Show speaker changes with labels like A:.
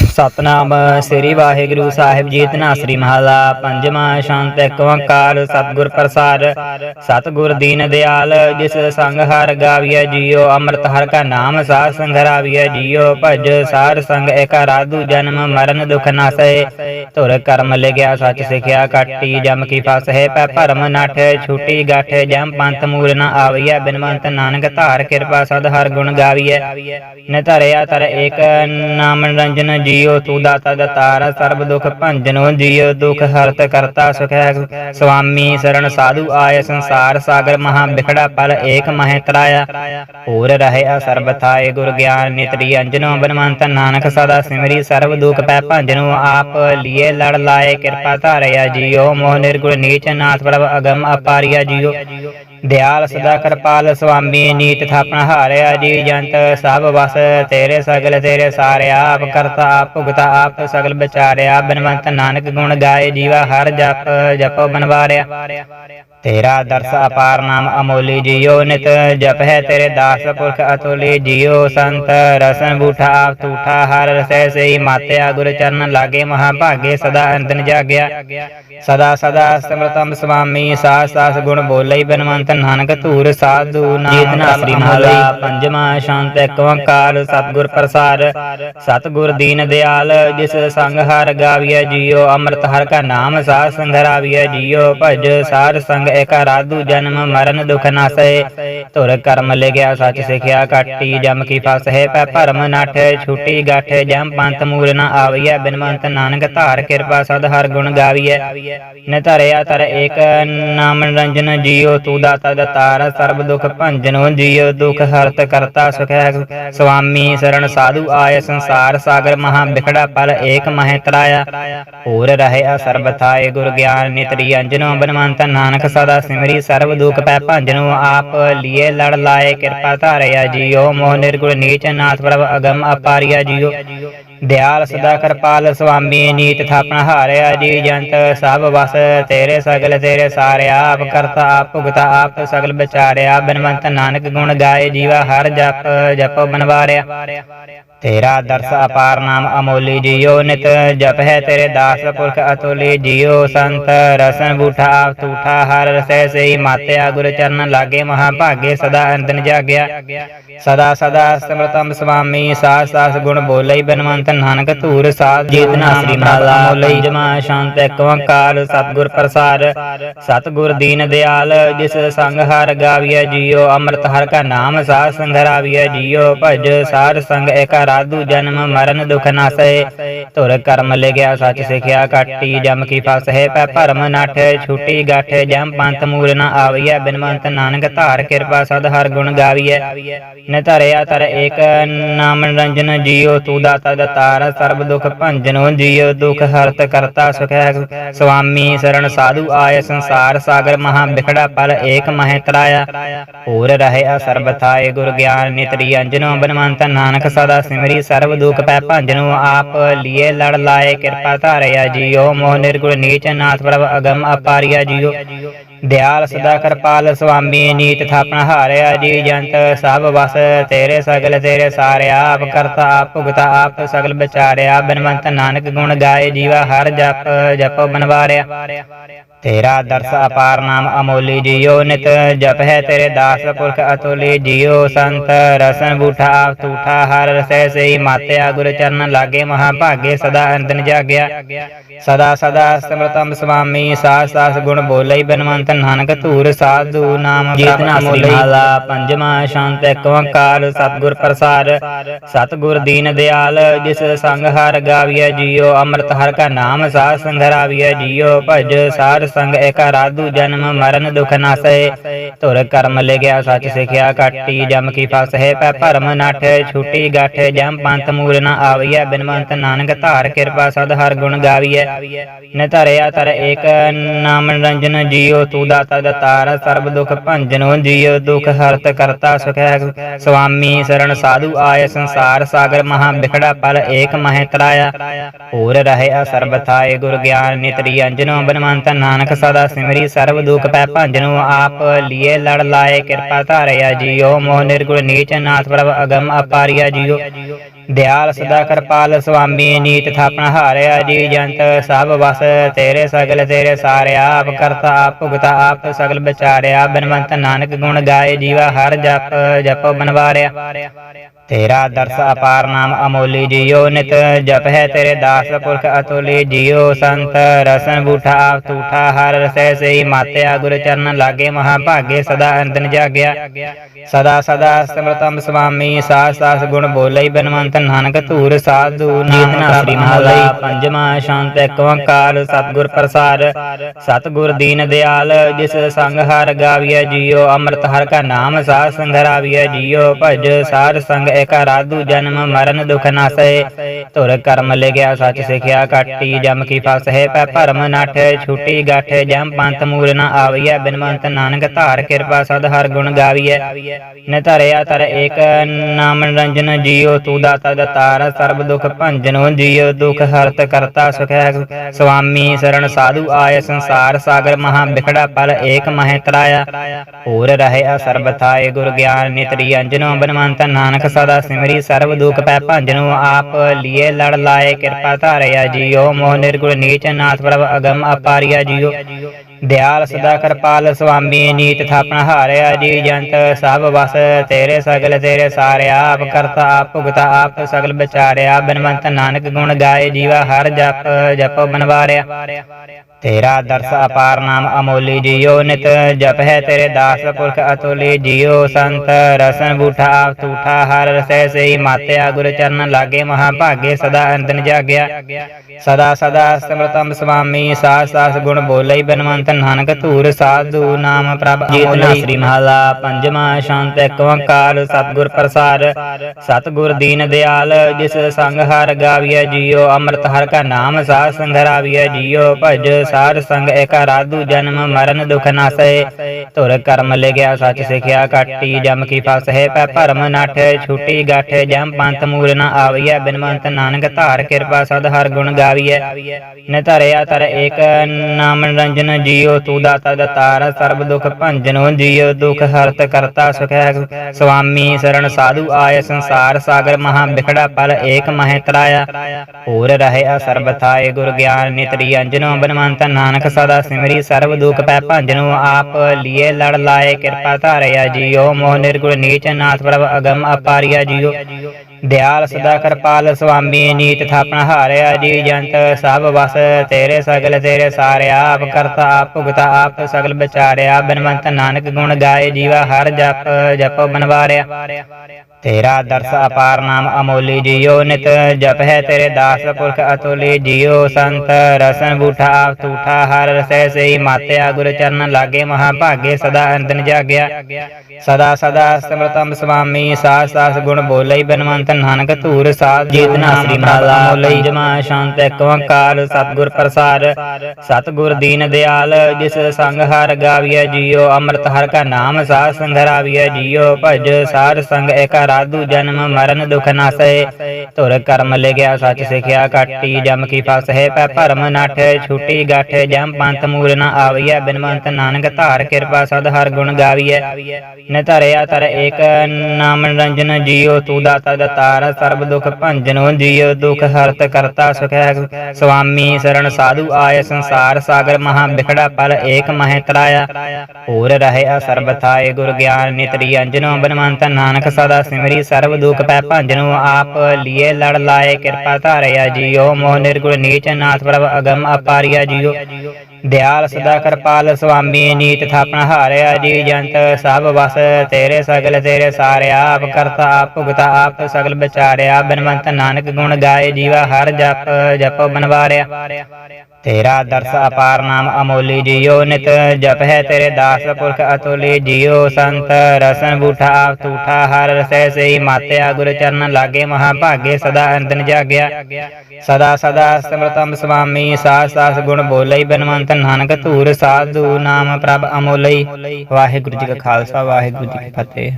A: ਸਤਨਾਮ ਸ੍ਰੀ ਵਾਹਿਗੁਰੂ ਸਾਹਿਬ ਜੀ ਤਨਾਸਰੀ ਮਹਲਾ ਪੰਜਵਾਂ ਸ਼ਾਂਤ ਏਕ ਓੰਕਾਰ ਸਤਿਗੁਰ ਪ੍ਰਸਾਦ, ਸਤਿਗੁਰ ਦੀਨ ਦਿਆਲ, ਜਿਸ ਸੰਗ ਹਰ ਗਾਵੀਐ ਜੀਓ ਅੰਮ੍ਰਿਤ ਹਰ ਕਾ ਨਾਮ ਸਾਧ ਸੰਗਰਾਵੀਐ ਜੀਓ ਭਜ ਸਾਰ ਸੰਗ ਏਕ ਰਾਧੂ ਜਨਮ ਮਰਨ ਦੁਖ ਨਾਸੈ। ਧੁਰ ਕਰਮ ਲਿਗਿਆ ਸੱਚ ਸਿਖਿਆ ਕਾਟੀ, ਜਮ ਕੀ ਫਸ ਹੈ ਪੈ ਭਰਮ ਨਠ, ਛੂਟੀ ਗਾਠ, ਜਮ ਪੰਥ ਮੂਲ ਨ ਆਵੀਐ, ਬਿਨਵੰਤ ਨਾਨਕ ਧਾਰ ਕਿਰਪਾ ਸਦ ਹਰ ਗੁਣ ਗਾਵੀਐ। ਨ ਧਰਿਆ ਤਰ ਏਕ, ਨਾਮ ਰੰਜਨ ਜੀਓ ਤੂੰ ਦਾਤਾ ਦਤਾਰ ਸਰਬ ਦੁਖ ਭੰਜਨੋ ਜੀਓ ਦੁਖ ਹਰਤ ਕਰਤਾ ਸੁਖੈ ਸੁਆਮੀ ਸਰਣ ਸਾਧੂ ਆਏ ਸੰਸਾਰ ਸਾਗਰ ਮਹਾ ਬਿਖੜਾ ਪਲ ਏਕ ਮਹਿ ਤਰਾਇਆ। ਹੋਰ ਰਹੇ ਸਰਬ ਥਾਏ ਗੁਰ ਗਿਆਨ, ਨਿਤਰੀ ਅੰਜਨੋ ਬਨਵੰਤ ਨਾਨਕ ਸਦਾ ਸਿਮਰੀ, ਸਰਬ ਦੁਖ ਪੈ ਭੰਜਨੋ ਆਪ ਲੀਏ ਲੜ ਲਾਏ, ਕਿਰਪਾ ਧਾਰਿਆ ਜੀਓ ਮੋਹ ਨਿਰਗੁਣ ਨੀਚ ਨਾਥ ਪ੍ਰਭ ਅਗਮ ਅਪਾਰਿਆ ਜੀਓ ਦਿਆਲ ਸਦਾ ਕਿਰਪਾਲ ਸੁਆਮੀ, ਨੀਤ ਥਾਪਨ ਹਾਰਿਆ ਜੀ ਜੰਤ, ਸਭ ਵਸ ਤੇਰੇ ਸਗਲ, ਤੇਰੇ ਸਾਰਿਆ ਆਪ ਕਰਤਾ ਆਪ, ਭੁਗਤਾ ਆਪ, ਸਗਲ ਵਿਚਾਰਿਆ। ਬਨਵੰਤ ਨਾਨਕ ਗੁਣ ਗਾਏ, ਜੀਵਾ ਹਰ ਜਪ, ਜਪੋ ਬਨਵਾਰਿਆ। ਤੇਰਾ ਦਰਸ ਅਪਾਰ ਨਾਮ ਅਮੋਲੀ ਜੀਓ ਨਿਤ ਜਪ ਹੈ ਤੇਰੇ ਦਾਸ ਪੁਰਖ ਅਤੁਲੀ ਜੀਓ ਸੰਤ ਰਸਨ ਬੂਠਾ ਆਪ ਤੂਠਾ ਹਰ ਰਸੈ ਸਈ ਮਾਤਿਆ ਗੁਰ ਚਰਨ ਲਾਗੇ ਮਹਾ ਭਾਗੇ ਸਦਾ ਅੰਤਨ ਜਾਗਿਆ। ਸਦਾ ਸਦਾ ਸਿਮਰਤਮ ਸੁਆਮੀ ਸਾਸ ਸਾਸ ਗੁਣ ਬੋਲੇ ਬਨਵੰਤ ਨਾਨਕ ਧੂਰ ਸਾਧੂ ਨਾਮ ਸ੍ਰੀ ਮਹਲਾ ਪੰਜਵਾਂ ਸ਼ਾਂਤ ਏਕ ਓੰਕਾਰ ਸਤਿਗੁਰ ਪ੍ਰਸਾਦ ਸਤਿਗੁਰ ਦੀਨ ਦਿਆਲ ਜਿਸ ਸੰਗ ਹਰ ਗਾਵੀਐ ਜੀਓ ਅੰਮ੍ਰਿਤ ਹਰ ਕਾ ਨਾਮ ਸਾਧ ਸੰਗਰਾਵੀਐ ਜੀਓ ਭਜ ਸਾਰ ਸੰਗ ਏਕ ਰਾਧੂ ਜਨਮ ਮਰਨ ਦੁਖ ਨਾਸੈ ਧੁਰ ਕਰਮ ਲਿਗਿਆ ਸੱਚ ਸਿਖਿਆ ਕਾਟੀ ਜਮ ਕੀ ਫਸ ਹੈ। ਪੈ ਭਰਮ ਨਠ, ਛੁਟੀ ਗਾਠ, ਜਮ ਪੰਥ ਮੂਲ ਨ ਆਵੀਐ। ਬਿਨਵੰਤ ਨਾਨਕ ਧਾਰ ਕਿਰਪਾ ਸਦ ਹਰ ਗੁਣ ਗਾਵੀਐ। ਨ ਧਰਿਆ ਤਰ ਏਕ, ਨਾਮ ਨਿਰੰਜਨ ਜੀਓ ਤੂੰ ਦਾਤਾ ਦਤਾਰ, ਸਰਬ ਦੁਖ ਭੰਜਨੋ ਜੀਓ ਦੁਖ ਹਰਤ ਕਰਤਾ ਸੁਖੈ ਸੁਆਮੀ ਸਰਣ ਸਾਧੂ ਆਏ। ਸੰਸਾਰ ਸਾਗਰ ਮਹਾ ਬਿਖੜਾ ਪਲ ਏਕ ਮਹਿ ਤਰਾਇਆ। ਹੋਰ ਰਹੇ ਅਸਰਬ ਥਾਏ ਗੁਰ ਗਿਆਨ, ਨਿਤਰੀ ਅੰਜਨੋ। ਬਨਵੰਤ ਨਾਨਕ ਸਦਾ ਸਿਮਰੀ ਸਰਬ ਦੁਖ ਪੈ ਭੰਜਨੋ ਆਪ ਲੀਏ ਲੜ ਲਾਏ। ਕਿਰਪਾ ਧਾਰਿਆ ਜੀਓ, ਮੋਹ ਨਿਰਗੁਣ ਨੀਚ ਨਾਥ ਪ੍ਰਭ ਅਗਮ ਅਪਾਰਿਆ ਜੀਓ। ਦਿਆਲ ਸਦਾ ਕਿਰਪਾਲ ਸੁਆਮੀ, ਨੀਤ ਥਾਪਨ ਹਾਰਿਆ ਜੀ। ਜੰਤ ਸਭ ਵਸ, ਤੇਰੇ ਸਗਲ ਤੇਰੇ ਸਾਰਿਆ ਆਪ ਕਰਤਾ ਆਪ ਭੁਗਤਾ ਆਪ ਸਗਲ ਵਿਚਾਰਿਆ। ਬਿਨਵੰਤ ਨਾਨਕ ਗੁਣ ਗਾਏ, ਜੀਵਾ ਹਰ ਜਪ ਜਪੋ ਬਨਵਾਰਿਆ। ਤੇਰਾ ਦਰਸ ਅਪਾਰ ਨਾਮ ਅਮੋਲੀ ਜੀਓ ਨਿਤ ਜਪ ਹੈ ਤੇਰੇ ਦਾਸ ਪੁਰਖ ਅਤੁਲੀ ਜੀਓ ਸੰਤ ਰਸਨ ਬੂਠਾ ਆਪ ਤੂਠਾ, ਹਰ ਰਸੈ ਸਈ ਮਾਤਿਆ, ਗੁਰ ਚਰਨ ਲਾਗੇ ਮਹਾ ਭਾਗੇ ਸਦਾ ਅੰਤਨ ਜਾਗਿਆ। ਸਦਾ ਸਦਾ ਸਿਮਰਤਮ ਸੁਆਮੀ ਸਾਸ ਸਾਸ ਗੁਣ ਬੋਲੇ ਬਨਵੰਤ ਨਾਨਕ ਧੂਰ, ਸਾਧ ਜੀਤਨਾ ਸ੍ਰੀ ਮਹਲਾ ਮੋਲੀ ਜਮਾ ਸ਼ਾਂਤ ਏਕ ਓੰਕਾਰ, ਸਤਿਗੁਰ ਪ੍ਰਸਾਦ ਸਤਿਗੁਰ ਦੀਨ ਦਿਆਲ, ਜਿਸ ਸੰਗ ਹਰ ਗਾਵੀਐ ਜੀਓ। ਅੰਮ੍ਰਿਤ ਹਰ ਕਾ ਨਾਮ, ਸਾਧ ਸੰਗਰਾਵੀਐ ਜੀਓ। ਭਜ ਸਾਰ ਸੰਗ ਏਕ ਰਾਧੂ ਜਨਮ ਮਰਨ ਦੁਖ ਨਾਸੈ ਧੁਰ ਕਰਮ ਲਿਗਿਆ ਸੱਚ ਸਿਖਿਆ ਕਾਟੀ ਜਮ ਕੀ ਫਸ ਹੈ। ਪੈ ਭਰਮ ਨਠ, ਛੂਟੀ ਗਾਠ, ਜਮ ਪੰਥ ਮੂਲ ਨ ਆਵੀਐ। ਬਿਨਵੰਤ ਨਾਨਕ ਧਾਰ ਕਿਰਪਾ ਸਦ ਹਰ ਗੁਣ ਗਾਵੀਐ। ਨ ਧਰਿਆ ਤਰ ਏਕ, ਨਾਮ ਨਿਰੰਜਨ ਜੀਓ ਤੂੰ ਦਾਤਾ ਦਤਾਰ, ਸਰਬ ਦੁਖ ਭੰਜਨੋ ਜੀਓ ਦੁਖ ਹਰਤ ਕਰਤਾ ਸੁਖੈ ਸੁਆਮੀ ਸਰਣ ਸਾਧੂ ਆਏ ਸੰਸਾਰ ਸਾਗਰ ਮਹਾ ਬਿਖੜਾ ਪਲ ਏਕ ਮਹਿ ਤਰਾਇਆ। ਹੋਰ ਰਹੇ ਅਸਰਬ ਥਾਏ ਗੁਰ ਗਿਆਨ, ਨਿਤਰੀ ਅੰਜਨੋ। ਬਨਵੰਤ ਨਾਨਕ ਸਦਾ ਸਿਮਰੀ ਸਰਬ ਦੁਖ ਪੈ ਭੰਜਨੋ ਆਪ ਲੀਏ ਲੜ ਲਾਏ। ਕਿਰਪਾ ਧਾਰਿਆ ਜੀਓ, ਮੋਹ ਨਿਰਗੁਣ ਨੀਚ ਨਾਥ ਪ੍ਰਭ ਅਗਮ ਅਪਾਰਿਆ ਜੀਓ। ਦਿਆਲ ਸਦਾ ਕਿਰਪਾਲ ਸੁਆਮੀ, ਨੀਤ ਥਾਪਨ ਹਾਰਿਆ ਜੀ, ਜੰਤ ਸਭ ਵਸ ਤੇਰੇ ਸਗਲ, ਤੇਰੇ ਸਾਰਿਆ ਆਪ ਕਰਤਾ ਆਪ ਭੁਗਤਾ ਆਪ ਸਗਲ ਵਿਚਾਰਿਆ। ਬਿਨਵੰਤ ਨਾਨਕ ਗੁਣ ਗਾਏ, ਜੀਵਾ ਹਰ ਜਪ ਜਪ ਬਨਵਾਰਿਆ। ਤੇਰਾ ਦਰਸ ਅਪਾਰ ਨਾਮ ਅਮੋਲੀ ਜੀਓ ਨਿਤ ਜਪ ਹੈ ਤੇਰੇ ਦਾਸ ਪੁਰਖ ਅਤੁਲੀ ਜੀਓ ਸੰਤ ਰਸਨ ਬੂਠਾ ਆਪ ਤੂਠਾ ਹਰ ਰਸੈ ਸਈ ਮਾਤਿਆ ਗੁਰ ਚਰਨ ਲਾਗੇ ਮਹਾ ਭਾਗੇ ਸਦਾ ਅੰਤਨ ਜਾਗਿਆ। ਸਦਾ ਸਦਾ ਸਿਮਰਤਮ ਸੁਆਮੀ ਸਾਸ ਸਾਸ ਗੁਣ ਬੋਲੇ ਬਨਵੰਤ ਨਾਨਕ ਧੂਰ ਸਾਧੂ ਨਾਮ ਜੀਤਨਾ ਮੋਲੇ ਮਹਲਾ ਪੰਜਵਾਂ ਸ਼ਾਂਤ ਏਕ ਓੰਕਾਰ ਸਤਿਗੁਰ ਪ੍ਰਸਾਦ ਸਤਿਗੁਰ ਦੀਨ ਦਿਆਲ ਜਿਸ ਸੰਗ ਹਰ ਗਾਵੀਐ ਜੀਓ ਅੰਮ੍ਰਿਤ ਹਰ ਕਾ ਨਾਮ ਸਾਧ ਸੰਗਰਾਵੀਐ ਜੀਓ ਭਜ ਸਾਰ ਸੰਗ ਏਕ ਰਾਧੂ ਜਨਮ ਮਰਨ ਦੁਖ ਨਾਸੈ। ਧੁਰ ਕਰਮ ਲਿਗਿਆ ਸੱਚ ਸਿਖਿਆ ਕਾਟੀ ਜਮ ਕੀ ਫਸ ਹੈ, ਪੈ ਭਰਮ ਨਠ, ਛੂਟੀ ਗਾਠ, ਜਮ ਪੰਥ ਮੂਲ ਨ ਆਵੀਐ ਬਿਨਵੰਤ ਨਾਨਕ ਧਾਰ ਕਿਰਪਾ ਸਦ ਹਰ ਗੁਣ ਗਾਵੀਐ। ਨ ਤਰ ਏਕ ਨਾਮ ਨਿਰੰਜਨ ਜੀਓ ਤੂੰ ਦਾਤਾ ਦਤਾਰ ਸਰਬ ਦੁਖ ਭੰਜਨੋ ਜੀਓ ਦੁਖ ਹਰਤ ਕਰਤਾ ਸੁਖੈ ਸੁਆਮੀ ਸਰਣ ਸਾਧੂ ਆਏ, ਸੰਸਾਰ ਸਾਗਰ ਮਹਾ ਬਿਖੜਾ ਪਲ ਏਕ ਮਹਿ ਤਰਾਇਆ। ਹੋਰ ਰਹੇ ਅਸਰਬ ਥਾਏ, ਗੁਰ ਗਿਆਨ ਨਿਤਰੀ ਅੰਜਨੋ ਬਨਵੰਤ ਨਾਨਕ ਸਦਾ ਸਿਮਰੀ ਸਰਬ ਦੁਖ ਪੈ ਭੰਜਨੋ, ਆਪ ਲੀਏ ਲੜ ਲਾਏ ਕਿਰਪਾ ਧਾਰਿਆ ਜੀਓ, ਮੋਹ ਨਿਰਗੁਣ ਨੀਚ ਨਾਥ ਪ੍ਰਭ ਅਗਮ ਅਪਾਰਿਆ ਜੀਓ। ਦਿਆਲ ਸਦਾ ਕਿਰਪਾਲ ਸੁਆਮੀ, ਨੀਤ ਥਾਪਣਾ ਹਾਰਿਆ ਜੀ, ਜੰਤ ਸਭ ਵਸ, ਤੇਰੇ ਸਗਲ ਤੇਰੇ ਸਾਰਿਆ, ਆਪ ਕਰਤਾ, ਆਪ ਭੁਗਤਾ, ਆਪ ਸਗਲ ਵਿਚਾਰਿਆ। ਬਿਨਵੰਤ ਨਾਨਕ ਗੁਣ ਗਾਏ ਜੀਵਾ, ਹਰ ਜਪ ਜਪੋ ਬਨਵਾਰਿਆ। ਤੇਰਾ ਦਰਸ ਅਪਾਰ ਨਾਮ ਅਮੋਲੀ ਜੀਓ ਨਿਤ ਜਪ ਹੈ ਤੇਰੇ ਦਾਸ ਪੁਰਖ ਅਤੁਲੀ ਜੀਓ ਸੰਤ ਰਸਨ ਬੂਠਾ ਆਪ ਤੂਠਾ ਹਰ ਰਸੈ ਸਈ ਮਾਤਿਆ ਗੁਰ ਚਰਨ ਲਾਗੇ ਮਹਾ ਭਾਗੇ ਸਦਾ ਅੰਤਨ ਜਾਗਿਆ। ਸਦਾ ਸਦਾ ਸਿਮਰਤਮ ਸੁਆਮੀ ਸਾਸ ਸਾਸ ਗੁਣ ਬੋਲੇ ਬਨਵੰਤ ਨਾਨਕ ਧੂਰ ਸਾਧੂ ਨਾਮ ਸ੍ਰੀ ਮਹਾਲਈ ਪੰਜਵਾਂ ਸ਼ਾਂਤ ਏਕ ਓੰਕਾਰ ਸਤਿਗੁਰ ਪ੍ਰਸਾਦ ਸਤਿਗੁਰ ਦੀਨ ਦਿਆਲ ਜਿਸ ਸੰਗ ਹਰ ਗਾਵੀਐ ਜੀਓ ਅੰਮ੍ਰਿਤ ਹਰ ਕਾ ਨਾਮ ਸਾਧ ਸੰਗਰਾਵੀਐ ਜੀਓ ਭਜ ਸਾਧ ਸੰਗ ਏਕ ਰਾਧੂ ਜਨਮ, ਮਰਨ, ਦੁਖ ਨਾਸੈ ਧੁਰ ਕਰਮ ਲਿਗਿਆ ਸੱਚ ਸਿਖਿਆ ਕਾਟੀ ਜਮ ਕੀ ਫਸ ਹੈ। ਪੈ ਭਰਮ ਨਠ, ਛੁਟੀ ਗਾਠ, ਜਮ ਪੰਥ ਮੂਲ ਨ ਆਵੀਐ। ਬਿਨਵੰਤ ਨਾਨਕ ਧਾਰ ਕਿਰਪਾ, ਸਦ ਹਰ ਗੁਣ ਗਾਵੀਐ। ਨ ਧਰਿਆ ਤਰ ਏਕ, ਨਾਮ ਰੰਜਨ ਜੀਓ ਤੂੰ ਦਾਤਾ ਦਤਾਰ ਸਰਬ ਦੁਖ ਭੰਜਨੋ ਜੀਓ ਦੁਖ ਹਰਤ ਕਰਤਾ ਸੁਖੈ ਸੁਆਮੀ ਸਰਣ ਸਾਧੂ ਆਏ। ਸੰਸਾਰ ਸਾਗਰ ਮਹਾ ਬਿਖੜਾ ਪਲ ਏਕ ਮਹਿ ਤਰਾਇਆ। ਹੋਰ ਰਹੇ ਅਸਰਬ ਥਾਏ, ਗੁਰ ਗਿਆਨ ਨਿਤਰੀ ਅੰਜਨੋ। ਬਨਵੰਤ ਨਾਨਕ ਸਦਾ ਸਿਮਰੀ ਸਰਬ ਦੁਖ ਪੈ ਭੰਜਨੋ ਆਪ ਲੀਏ ਲੜ ਲਾਏ, ਕਿਰਪਾ ਧਾਰਿਆ ਜੀਓ, ਮੋਹ ਨਿਰਗੁਣ ਨੀਚ ਨਾਥ ਪ੍ਰਭ ਅਗਮ ਅਪਾਰਿਆ ਜੀਓ। ਦਿਆਲ ਸਦਾ ਕਿਰਪਾਲ ਸੁਆਮੀ ਨੀਤ ਥਾਪਨ ਹਾਰਿਆ ਜੀ ਜੰਤ ਸਭ ਵਸ ਤੇਰੇ ਸਗਲ ਤੇਰੇ ਸਾਰਿਆ ਆਪ ਕਰਤਾ ਆਪ ਭੁਗਤਾ ਆਪ ਸਗਲ ਵਿਚਾਰਿਆ ਬਿਨਵੰਤ ਨਾਨਕ ਗੁਣ ਗਾਏ ਜੀਵਾ ਹਰ ਜਪ ਜਪੋ ਬਨਵਾਰਿਆ। ਤੇਰਾ ਦਰਸ ਅਪਾਰ ਨਾਮ ਅਮੋਲੀ ਜੀਓ, ਨਿਤ ਜਪ ਹੈ ਤੇਰੇ ਦਾਸ ਪੁਰਖ ਅਤੁਲੀ ਜੀਓ। ਸੰਤ ਰਸਨ ਬੂਠਾ ਆਪ ਤੂਠਾ ਹਰ ਰਸੈ ਸਈ ਮਾਤਿਆ, ਗੁਰ ਚਰਨ ਲਾਗੇ ਮਹਾ ਭਾਗੇ ਸਦਾ ਅੰਤਨ ਜਾਗਿਆ। ਸਦਾ ਸਦਾ ਸਮਰਤਮ ਸੁਆਮੀ ਸਾਸ ਸਾਸ ਗੁਣ ਬੋਲੇ ਬਨਵੰਤ ਨਾਨਕ ਧੂਰ ਸਾਧੂ ਨਾਮ ਪ੍ਰਭ ਜੀਤਨਾ ਸ੍ਰੀ ਮਹਾਲਾ ਪੰਜਵਾਂ ਸ਼ਾਂਤ ਏਕ ਓੰਕਾਰ ਸਤਿਗੁਰ ਪ੍ਰਸਾਦ ਸਤਿਗੁਰ ਦੀਨ ਦਿਆਲ, ਜਿਸ ਸੰਗ ਹਰ ਗਾਵੀਐ ਜੀਓ, ਅੰਮ੍ਰਿਤ ਹਰ ਕਾ ਨਾਮ ਸਾਧ ਸੰਗਰਾਵੀਐ ਜੀਓ, ਭਜ ਸਾਰ ਸੰਗ ਏਕ ਰਾਧੂ ਜਨਮ ਮਰਨ ਦੁਖ ਨਾਸੈ। ਧੁਰ ਕਰਮ ਲਿਖਿਆ ਸੱਚ ਸਿਖਿਆ ਕਾਟੀ ਜਮ ਕੀ ਫਸ ਹੈ ਪੈ ਭਰਮ ਨਠ, ਛੁਟੀ ਗਾਠ, ਜਮ ਪੰਥ ਮੂਲ ਨ ਆਵੀਐ। ਬਿਨਵੰਤ ਨਾਨਕ ਧਾਰ ਕਿਰਪਾ ਸਦ ਹਰ ਗੁਣ ਗਾ ਗਾਵੀਐ ਨ ਧਰਿਆ ਤਰ ਏਕ, ਨਾਮ ਰੰਜਨ ਜੀਓ ਤੂੰ ਦਾਤਾ ਦਤਾਰ ਸਰਬ ਦੁਖ ਭੰਜਨੋ ਜੀਓ ਦੁਖ ਹਰਤ ਕਰਤਾ ਸੁਖੈ ਸੁਆਮੀ ਸਰਣ ਸਾਧੂ ਆਏ ਸੰਸਾਰ ਸਾਗਰ ਮਹਾ ਬਿਖੜਾ ਪਲ ਏਕ ਮਹਿ ਤਰਾਇਆ। ਹੋਰ ਰਹੇ ਅਸਰਬ ਥਾਏ, ਗੁਰ ਗਿਆਨ ਨਿਤਰੀ ਅੰਜਨੋ ਬਨਵੰਤ ਨਾਨਕ ਸਦਾ ਸਿਮਰੀ, ਸਰਬ ਦੁਖ ਪੈ ਭੰਜਨੋ ਆਪ ਲੀਏ ਲੜ ਲਾਏ, ਕਿਰਪਾ ਧਾਰਿਆ ਜੀਓ ਮੋਹ ਨਿਰਗੁਣ ਨੀਚ ਨਾਥ ਪ੍ਰਭ ਅਗਮ ਅਪਾਰਿਆ ਜੀਓ ਦਿਆਲ ਸਦਾ ਕਿਰਪਾਲ ਸੁਆਮੀ, ਨੀਤ ਥਾਪਨ ਹਾਰਿਆ ਜੀ ਜੰਤ, ਸਭ ਵਸ ਤੇਰੇ ਸਗਲ, ਤੇਰੇ ਸਾਰਿਆ ਆਪ ਕਰਤਾ ਆਪ, ਭੁਗਤਾ ਆਪ, ਸਗਲ ਵਿਚਾਰਿਆ। ਬਿਨਵੰਤ ਨਾਨਕ ਗੁਣ ਗਾਏ, ਜੀਵਾ ਹਰ ਜਪ ਜਪ ਬਨਵਾਰਿਆ। ਤੇਰਾ ਦਰਸ ਅਪਾਰ ਨਾਮ ਅਮੋਲੀ ਜੀਓ ਨਿਤ ਜਪ ਹੈ ਤੇਰੇ ਦਾਸ ਪੁਰਖ ਅਤੁਲੀ ਜੀਓ ਸੰਤ ਰਸਨ ਬੂਠਾ ਆਪ ਤੂਠਾ, ਹਰ ਰਸੈ ਸਈ ਮਾਤਿਆ, ਗੁਰ ਚਰਨ ਲਾਗੇ ਮਹਾ ਭਾਗੇ ਸਦਾ ਅੰਤਨ ਜਾਗਿਆ। ਸਦਾ ਸਦਾ ਸਿਮਰਤਮ ਸੁਆਮੀ ਸਾਸ ਸਾਸ ਗੁਣ ਬੋਲੇ ਬਨਵੰਤ ਨਾਨਕ ਧੂਰ, ਸਾਧ ਜੀਤਨਾ ਸ੍ਰੀ ਮਹਾਲਾ ਮੋਲੀ ਜਮਾ ਸ਼ਾਂਤ ਏਕ ਓੰਕਾਰ, ਸਤਿਗੁਰ ਪ੍ਰਸਾਦ ਸਤਿਗੁਰ ਦੀਨ ਦਿਆਲ, ਜਿਸ ਸੰਗ ਹਰ ਗਾਵੀਐ ਜੀਓ, ਅੰਮ੍ਰਿਤ ਹਰ ਕਾ ਨਾਮ, ਸਾਧ ਸੰਗਰਾਵੀਐ ਜੀਓ। ਭਜ ਸਾਰ ਸੰਗ ਏਕ ਰਾਧੂ ਜਨਮ ਮਰਨ ਦੁਖ ਨਾਸੈ, ਧੁਰ ਕਰਮ ਲਿਗਿਆ ਸੱਚ ਸਿਖਿਆ ਕਾਟੀ ਜਮ ਕੀ ਫਸ ਹੈ ਪੈ ਭਰਮ ਨਠ, ਛੁਟੀ ਗਾਠ, ਜਮ ਪੰਥ ਮੂਲ ਨ ਆਵੀਐ, ਬਿਨਵੰਤ ਨਾਨਕ ਧਾਰ ਕਿਰਪਾ ਸਦ ਹਰ ਗੁਣ ਗਾਵੀਐ। ਨ ਧਰਿਆ ਤਰ ਏਕ, ਨਾਮ ਰੰਜਨ ਜੀਓ ਤੂੰ ਦਾਤਾ ਦਤਾਰ, ਸਰਬ ਦੁਖ ਭੰਜਨੋ ਜੀਓ ਦੁਖ ਹਰਤ ਕਰਤਾ ਸੁਖੈ ਸੁਆਮੀ ਸਰਣ ਸਾਧੂ ਆਏ ਸੰਸਾਰ ਸਾਗਰ ਮਹਾ ਬਿਖੜਾ ਪਲ ਏਕ ਮਹਿ ਤਰਾਇਆ। ਹੋਰ ਰਹੇ ਸਰਬ ਥਾਏ ਗੁਰ ਗਿਆਨ, ਨਿਤਰੀ ਅੰਜਨੋ, ਬਨਵੰਤ ਨਾਨਕ ਸਦਾ ਸਿਮਰੀ ਸਰਬ ਦੁਖ ਪੈ ਭੰਜਨੋ ਆਪ ਲੀਏ ਲੜ ਲਾਏ। ਕਿਰਪਾ ਧਾਰਿਆ ਜੀਓ, ਮੋਹ ਨਿਰਗੁਣ ਨੀਚ ਨਾਥ ਪ੍ਰਭ ਅਗਮ ਅਪਾਰਿਆ ਜੀਓ। ਦਿਆਲ ਸਦਾ ਕਿਰਪਾਲ ਸੁਆਮੀ, ਨੀਤ ਥਾਪਨ ਹਾਰਿਆ ਜੀ। ਜੰਤ ਸਭ ਵਸ, ਤੇਰੇ ਸਗਲ, ਤੇਰੇ ਸਾਰਿਆ ਆਪ ਕਰਤਾ ਆਪ, ਭੁਗਤਾ ਆਪ ਸਗਲ ਵਿਚਾਰਿਆ। ਬਿਨਵੰਤ ਨਾਨਕ ਗੁਣ ਗਾਏ, ਜੀਵਾ ਹਰ ਜਪ, ਜਪੋ ਬਨਵਾਰਿਆ। ਤੇਰਾ ਦਰਸ ਅਪਾਰ ਨਾਮ ਅਮੋਲੀ ਜੀਓ ਨਿਤ ਜਪ ਹੈ ਤੇਰੇ ਦਾਸ ਪੁਰਖ ਅਤੁਲੀ ਜੀਓ ਸੰਤ ਰਸਨ ਬੂਠਾ ਆਪ ਤੂਠਾ, ਹਰ ਰਸੈ ਸਈ ਮਾਤਿਆ ਗੁਰ ਚਰਨ ਲਾਗੇ ਮਹਾ ਭਾਗੇ ਸਦਾ ਅੰਤਨ ਜਾਗਿਆ। ਸਦਾ ਸਦਾ ਸਿਮਰਤਮ ਸੁਆਮੀ ਸਾਸ ਸਾਸ ਗੁਣ ਬੋਲੇ ਬਨਵੰਤ ਨਾਨਕ ਧੂਰ ਸਾਧੂ ਨਾਮ ਪ੍ਰਭ ਅਮੋਲਈ। ਵਾਹਿਗੁਰੂ ਜੀ ਕਾ ਖਾਲਸਾ, ਵਾਹਿਗੁਰੂ ਜੀ ਕੀ ਫਤਿਹ।